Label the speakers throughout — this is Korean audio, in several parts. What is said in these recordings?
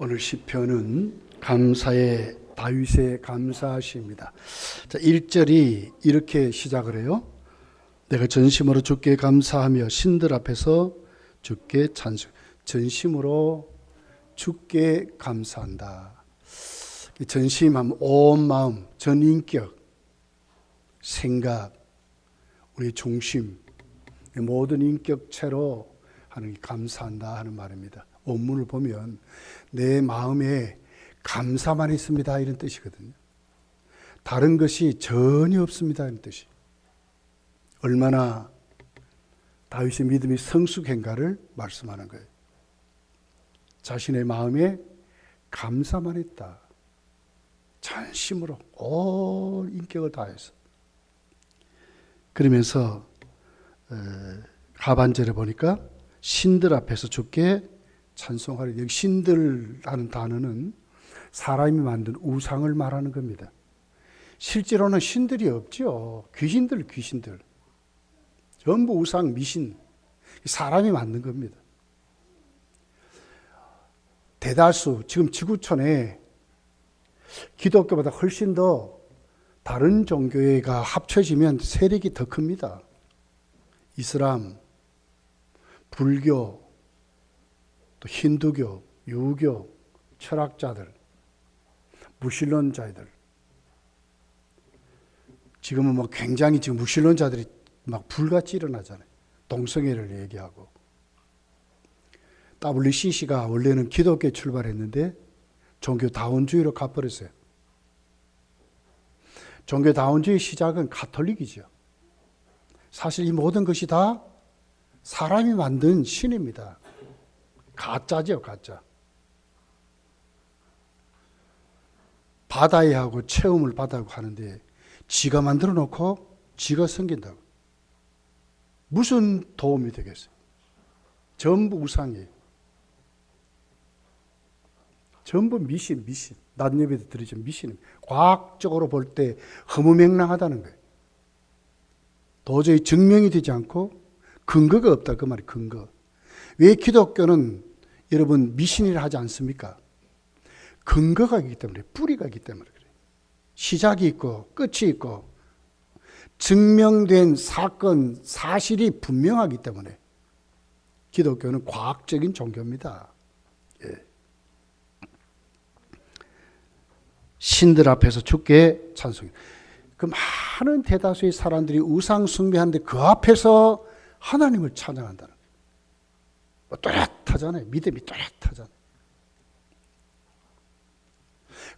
Speaker 1: 오늘 시편은 감사의 다윗의 감사시입니다. 자, 1절이 이렇게 시작을 해요. 내가 전심으로 주께 감사하며 신들 앞에서 주께 찬송. 전심으로 주께 감사한다. 전심하면 온 마음, 전 인격, 생각, 우리 중심, 모든 인격체로 하는 감사한다 하는 말입니다. 원문을 보면 내 마음에 감사만 있습니다 이런 뜻이거든요. 다른 것이 전혀 없습니다 이런 뜻이. 얼마나 다윗의 믿음이 성숙한가를 말씀하는 거예요. 자신의 마음에 감사만 있다. 전심으로 온 인격을 다해서. 그러면서 하반절에 보니까 신들 앞에서 주께 찬송하리. 여기 신들하는 단어는 사람이 만든 우상을 말하는 겁니다. 실제로는 신들이 없죠. 귀신들, 귀신들. 전부 우상, 미신. 사람이 만든 겁니다. 대다수, 지금 지구촌에 기독교보다 훨씬 더 다른 종교가 합쳐지면 세력이 더 큽니다. 이슬람, 불교, 또 힌두교, 유교, 철학자들, 무신론자들. 지금은 뭐 굉장히 지금 무신론자들이 막 불같이 일어나잖아요. 동성애를 얘기하고. WCC가 원래는 기독교에 출발했는데 종교 다원주의로 가버렸어요. 종교 다원주의 시작은 가톨릭이죠. 사실 이 모든 것이 다 사람이 만든 신입니다. 가짜죠, 가짜. 받아야 하고 체험을 받아야 하는데 지가 만들어 놓고 지가 섬긴다고. 무슨 도움이 되겠어요? 전부 우상이에요. 전부 미신, 미신. 낮 예배도 드리죠. 미신. 과학적으로 볼 때 허무맹랑하다는 거예요. 도저히 증명이 되지 않고 근거가 없다. 그 말이 근거. 왜 기독교는 여러분 미신이라 하지 않습니까? 근거가 있기 때문에, 뿌리가 있기 때문에 그래요. 시작이 있고, 끝이 있고, 증명된 사건, 사실이 분명하기 때문에 기독교는 과학적인 종교입니다. 예. 신들 앞에서 주께 찬송해. 그 많은 대다수의 사람들이 우상 숭배하는데 그 앞에서 하나님을 찬양한다는. 뭐 또렷하잖아요. 믿음이 또렷하잖아요.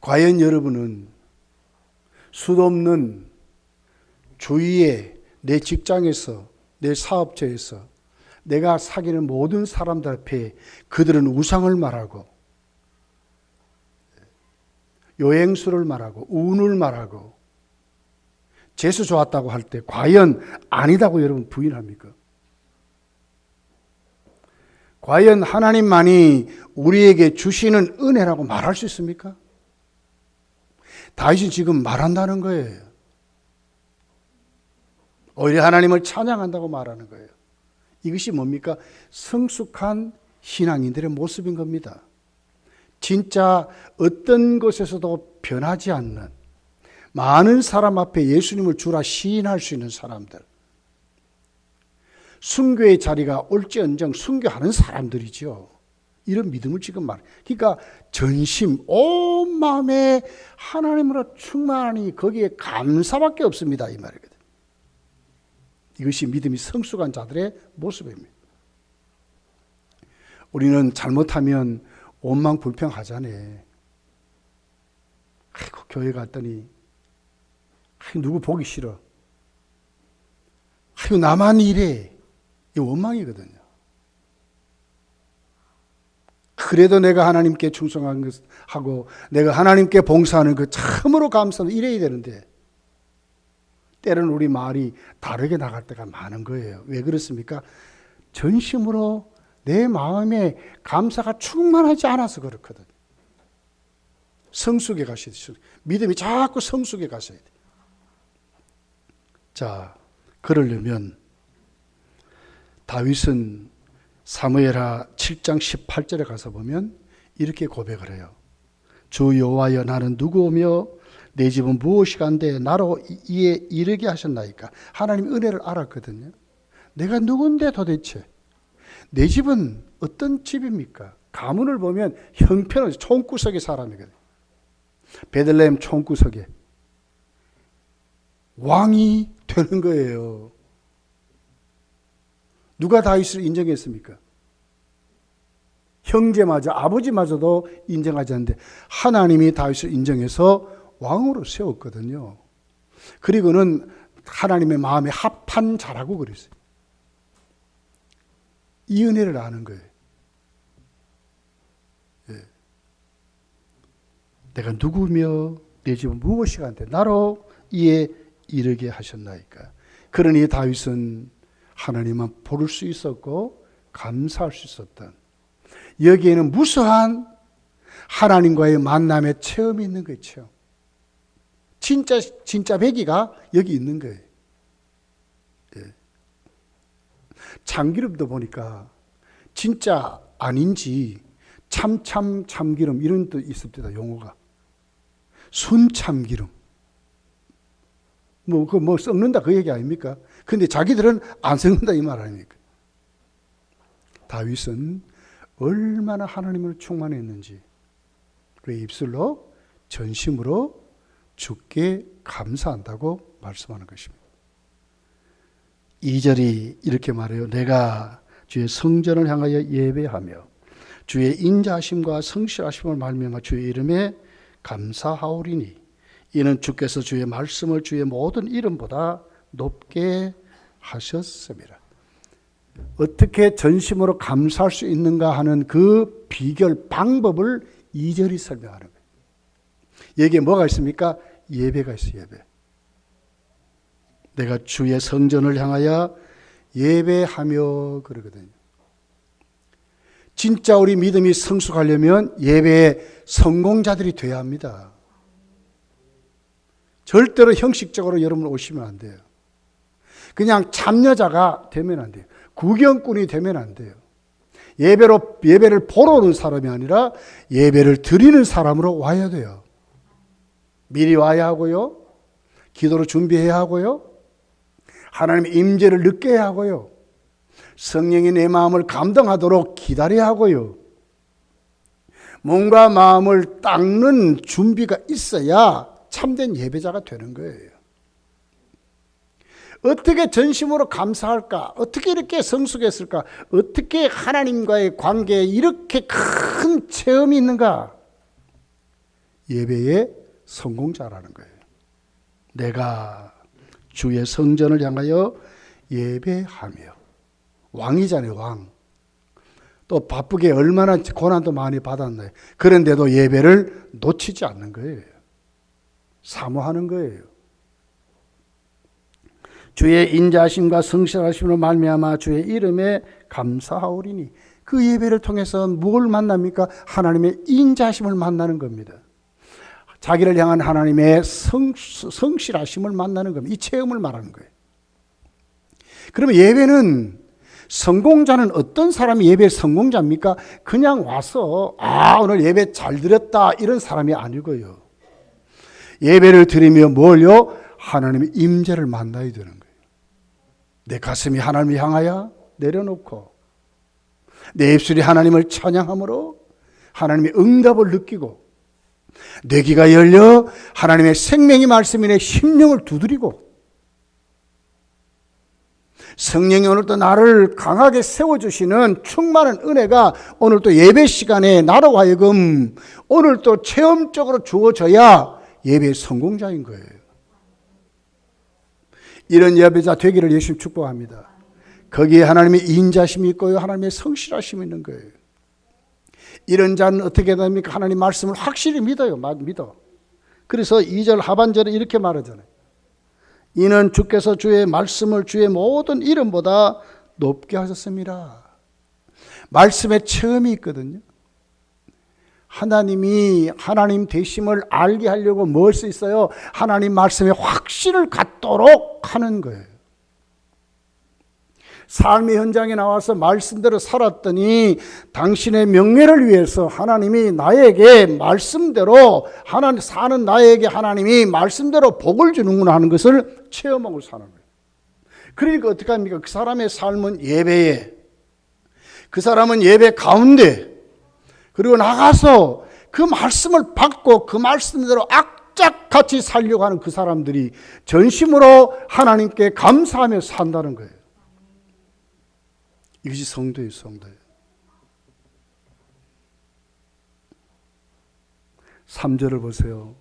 Speaker 1: 과연 여러분은 수도 없는 주위에 내 직장에서 내 사업처에서 내가 사귀는 모든 사람들 앞에 그들은 우상을 말하고 여행수를 말하고 운을 말하고 재수 좋았다고 할 때 과연 아니다고 여러분 부인합니까? 과연 하나님만이 우리에게 주시는 은혜라고 말할 수 있습니까? 다윗이 지금 말한다는 거예요. 오히려 하나님을 찬양한다고 말하는 거예요. 이것이 뭡니까? 성숙한 신앙인들의 모습인 겁니다. 진짜 어떤 곳에서도 변하지 않는 많은 사람 앞에 예수님을 주라 시인할 수 있는 사람들. 순교의 자리가 올지언정 순교하는 사람들이죠. 이런 믿음을 지금 말. 그러니까 전심 온 마음에 하나님으로 충만하니 거기에 감사밖에 없습니다 이 말이거든. 이것이 믿음이 성숙한 자들의 모습입니다. 우리는 잘못하면 원망 불평하잖아요. 아이고 교회 갔더니 아이고 누구 보기 싫어. 아이고 나만 이래. 이 원망이거든요. 그래도 내가 하나님께 충성한 것 하고 내가 하나님께 봉사하는 것 참으로 감사하고 이래야 되는데 때로는 우리 말이 다르게 나갈 때가 많은 거예요. 왜 그렇습니까? 전심으로 내 마음에 감사가 충만하지 않아서 그렇거든. 성숙에 가셔야 돼. 믿음이 자꾸 성숙에 가셔야 돼. 자, 그러려면 다윗은 사무엘하 7장 18절에 가서 보면 이렇게 고백을 해요. 주 여호와여 나는 누구오며 내 집은 무엇이 간데 나로 이에 이르게 하셨나이까. 하나님 은혜를 알았거든요. 내가 누군데 도대체 내 집은 어떤 집입니까? 가문을 보면 형편은 총구석의 사람이거든요. 베들레헴 총구석에 왕이 되는 거예요. 누가 다윗을 인정했습니까? 형제마저 아버지마저도 인정하지 않는데 하나님이 다윗을 인정해서 왕으로 세웠거든요. 그리고는 하나님의 마음에 합한 자라고 그랬어요. 이 은혜를 아는 거예요. 예. 내가 누구며 내 집은 무엇이가 한데 나로 이에 이르게 하셨나이까. 그러니 다윗은 하나님만 부를 수 있었고 감사할 수 있었던 여기에는 무수한 하나님과의 만남의 체험이 있는. 체험. 진짜 진짜 배기가 여기 있는 거예요. 예. 참기름도 보니까 진짜 아닌지 참참 참기름 이런 뜻 있습니다. 용어가 순 참기름. 뭐, 그, 뭐, 썩는다 그 얘기 아닙니까? 근데 자기들은 안 썩는다 이 말 아닙니까? 다윗은 얼마나 하나님을 충만했는지 그 입술로 전심으로 주께 감사한다고 말씀하는 것입니다. 2절이 이렇게 말해요. 내가 주의 성전을 향하여 예배하며 주의 인자하심과 성실하심을 말미암아 주의 이름에 감사하오리니 이는 주께서 주의 말씀을 주의 모든 이름보다 높게 하셨습니다. 어떻게 전심으로 감사할 수 있는가 하는 그 비결 방법을 2절이 설명하는 거예요. 여기에 뭐가 있습니까? 예배가 있어요, 예배. 내가 주의 성전을 향하여 예배하며 그러거든요. 진짜 우리 믿음이 성숙하려면 예배의 성공자들이 돼야 합니다. 절대로 형식적으로 여러분 오시면 안 돼요. 그냥 참여자가 되면 안 돼요. 구경꾼이 되면 안 돼요. 예배로 예배를 보러 오는 사람이 아니라 예배를 드리는 사람으로 와야 돼요. 미리 와야 하고요. 기도로 준비해야 하고요. 하나님의 임재를 느껴야 하고요. 성령이 내 마음을 감동하도록 기다려야 하고요. 몸과 마음을 닦는 준비가 있어야 참된 예배자가 되는 거예요. 어떻게 전심으로 감사할까? 어떻게 이렇게 성숙했을까? 어떻게 하나님과의 관계에 이렇게 큰 체험이 있는가? 예배의 성공자라는 거예요. 내가 주의 성전을 향하여 예배하며 왕이잖아요, 왕. 또 바쁘게 얼마나 고난도 많이 받았나요? 그런데도 예배를 놓치지 않는 거예요. 사모하는 거예요. 주의 인자심과 성실하심으로 말미암아 주의 이름에 감사하오리니 그 예배를 통해서 뭘 만납니까? 하나님의 인자심을 만나는 겁니다. 자기를 향한 하나님의 성, 성실하심을 만나는 겁니다. 이 체험을 말하는 거예요. 그러면 예배는 성공자는 어떤 사람이 예배 성공자입니까? 그냥 와서 아 오늘 예배 잘 드렸다 이런 사람이 아니고요. 예배를 드리며 뭘요? 하나님의 임재를 만나야 되는. 내 가슴이 하나님을 향하여 내려놓고 내 입술이 하나님을 찬양함으로 하나님의 응답을 느끼고 내 귀가 열려 하나님의 생명의 말씀이 내 심령을 두드리고 성령이 오늘도 나를 강하게 세워주시는 충만한 은혜가 오늘 또 예배 시간에 나로 하여금 오늘 또 체험적으로 주어져야 예배 성공자인 거예요. 이런 예배자 되기를 예수님 축복합니다. 거기에 하나님의 인자심이 있고요. 하나님의 성실하심이 있는 거예요. 이런 자는 어떻게 됩니까? 하나님 말씀을 확실히 믿어요. 믿어. 그래서 2절 하반절에 이렇게 말하잖아요. 이는 주께서 주의 말씀을 주의 모든 이름보다 높게 하셨습니다. 말씀의 체험이 있거든요. 하나님이 하나님 되심을 알게 하려고 뭘 수 있어요? 하나님 말씀에 확신을 갖도록 하는 거예요. 삶의 현장에 나와서 말씀대로 살았더니 당신의 명예를 위해서 하나님이 나에게 말씀대로 하나님 사는 나에게 하나님이 말씀대로 복을 주는구나 하는 것을 체험하고 사는 거예요. 그러니까 어떻게 합니까? 그 사람의 삶은 예배에 그 사람은 예배 가운데 그리고 나가서 그 말씀을 받고 그 말씀대로 악착같이 살려고 하는 그 사람들이 전심으로 하나님께 감사하며 산다는 거예요. 이것이 성도예요, 성도예요. 3절을 보세요.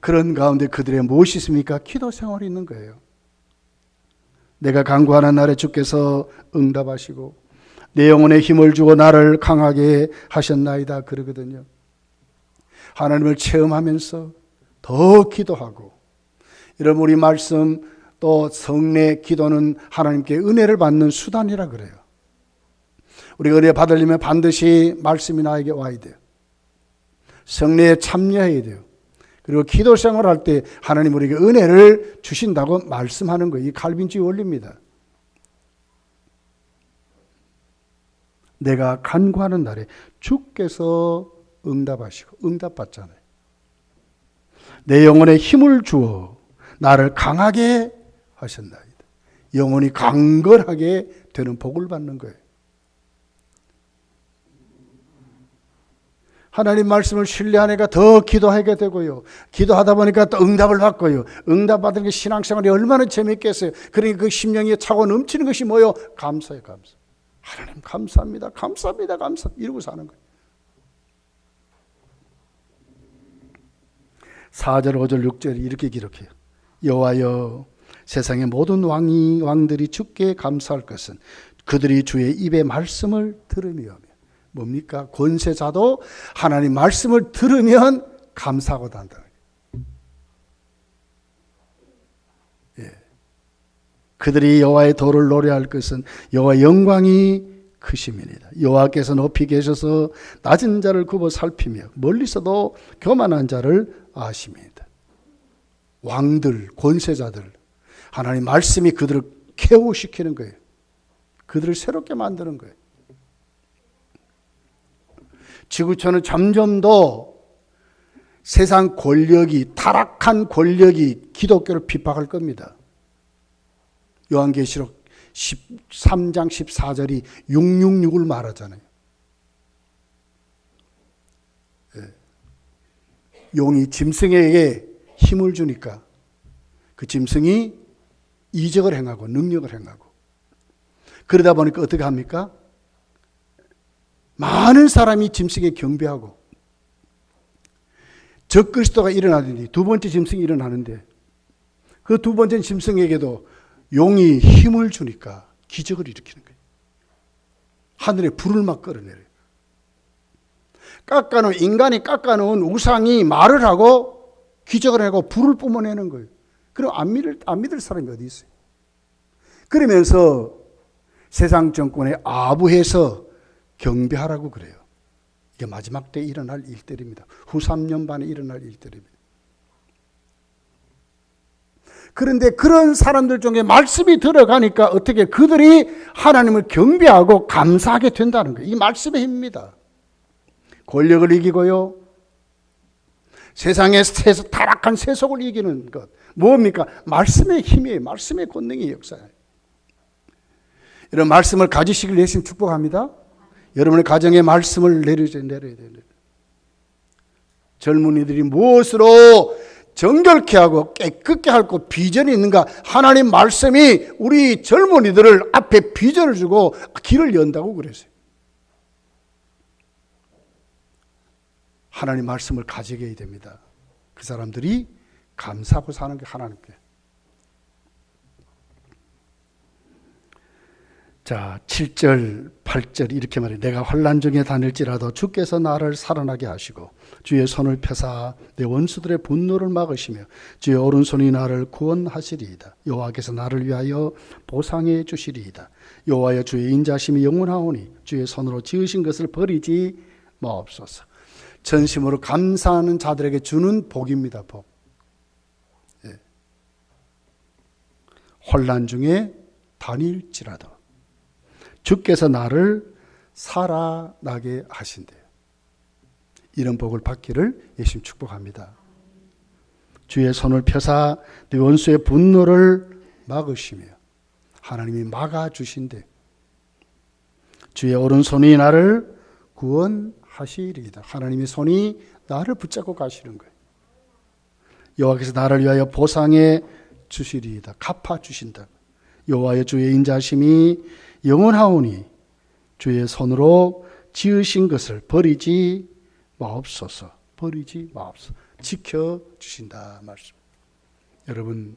Speaker 1: 그런 가운데 그들의 무엇이 있습니까? 기도 생활이 있는 거예요. 내가 간구하는 날에 주께서 응답하시고 내 영혼에 힘을 주고 나를 강하게 하셨나이다 그러거든요. 하나님을 체험하면서 더 기도하고 여러분 우리 말씀 또 성례 기도는 하나님께 은혜를 받는 수단이라 그래요. 우리가 은혜 받으려면 반드시 말씀이 나에게 와야 돼요. 성례에 참여해야 돼요. 그리고 기도 생활할 때 하나님 우리에게 은혜를 주신다고 말씀하는 거예요. 이 칼빈주의 원리입니다. 내가 간구하는 날에 주께서 응답하시고 응답받잖아요. 내 영혼에 힘을 주어 나를 강하게 하셨나이다. 영혼이 강건하게 되는 복을 받는 거예요. 하나님 말씀을 신뢰하니까 더 기도하게 되고요. 기도하다 보니까 또 응답을 받고요. 응답 받은 게 신앙생활이 얼마나 재밌겠어요. 그러니 그 심령이 차고 넘치는 것이 뭐요? 감사예요, 감사. 하나님 감사합니다. 감사합니다. 감사. 이러고 사는 거예요. 4절, 5절, 6절 이렇게 기록해요. 여호와여 세상의 모든 왕이 왕들이 주께 감사할 것은 그들이 주의 입의 말씀을 들으며 뭡니까? 권세자도 하나님 말씀을 들으면 감사하고 단다. 그들이 여호와의 도를 노래할 것은 여호와 영광이 크심이니다. 여호와께서 높이 계셔서 낮은 자를 굽어 살피며 멀리서도 교만한 자를 아십니다. 왕들, 권세자들 하나님 말씀이 그들을 케어시키는 거예요. 그들을 새롭게 만드는 거예요. 지구촌은 점점 더 세상 권력이 타락한 권력이 기독교를 핍박할 겁니다. 요한계시록 13장 14절이 666을 말하잖아요. 예. 용이 짐승에게 힘을 주니까 그 짐승이 이적을 행하고 능력을 행하고 그러다 보니까 어떻게 합니까? 많은 사람이 짐승에 경배하고 적그리스도가 일어나더니 두 번째 짐승이 일어나는데 그 두 번째 짐승에게도 용이 힘을 주니까 기적을 일으키는 거예요. 하늘에 불을 막 끌어내려요. 깎아놓은, 인간이 깎아놓은 우상이 말을 하고 기적을 하고 불을 뿜어내는 거예요. 그럼 안 믿을, 안 믿을 사람이 어디 있어요? 그러면서 세상 정권에 아부해서 경배하라고 그래요. 이게 마지막 때 일어날 일들입니다. 후 3년 반에 일어날 일들입니다. 그런데 그런 사람들 중에 말씀이 들어가니까 어떻게 그들이 하나님을 경배하고 감사하게 된다는 거예요. 이 말씀의 힘입니다. 권력을 이기고요. 세상의 타락한 세속을 이기는 것. 뭡니까? 말씀의 힘이에요. 말씀의 권능의 역사예요. 이런 말씀을 가지시길 예수님 축복합니다. 여러분의 가정에 말씀을 내려야 돼요. 젊은이들이 무엇으로 정결케 하고 깨끗게 할고 비전이 있는가? 하나님 말씀이 우리 젊은이들을 앞에 비전을 주고 길을 연다고 그랬어요. 하나님 말씀을 해야 됩니다. 그 사람들이 감사하고 사는 게 하나님께. 자, 7절, 8절 이렇게 말해. 내가 환란 중에 다닐지라도 주께서 나를 살아나게 하시고 주의 손을 펴사 내 원수들의 분노를 막으시며 주의 오른손이 나를 구원하시리이다. 여호와께서 나를 위하여 보상해 주시리이다. 여호와여 주의 인자심이 영원하오니 주의 손으로 지으신 것을 버리지 마옵소서. 전심으로 감사하는 자들에게 주는 복입니다. 복. 예. 혼란 중에 다닐지라도 주께서 나를 살아나게 하신대요. 이런 복을 받기를 예수님 축복합니다. 주의 손을 펴사 네 원수의 분노를 막으시며 하나님이 막아 주신대. 주의 오른손이 나를 구원하시리이다. 하나님의 손이 나를 붙잡고 가시는 거예요. 여호와께서 나를 위하여 보상해 주시리이다. 갚아 주신다. 여호와의 주의 인자심이 영원하오니 주의 손으로 지으신 것을 버리지 마옵소서. 버리지 마옵소서. 지켜 주신다 말씀. 여러분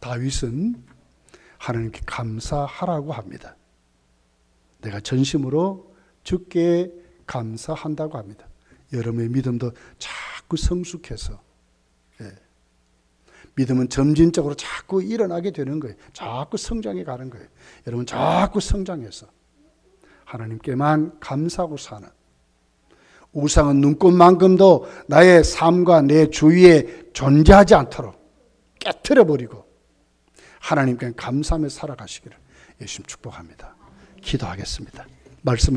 Speaker 1: 다윗은 하나님께 감사하라고 합니다. 내가 전심으로 주께 감사한다고 합니다. 여러분의 믿음도 자꾸 성숙해서 예. 믿음은 점진적으로 자꾸 일어나게 되는 거예요. 자꾸 성장해 가는 거예요. 여러분 자꾸 성장해서 하나님께만 감사하고 사는 우상은 눈꽃만큼도 나의 삶과 내 주위에 존재하지 않도록 깨뜨려 버리고 하나님께 감사하며 살아가시기를 예수님 축복합니다. 기도하겠습니다. 말씀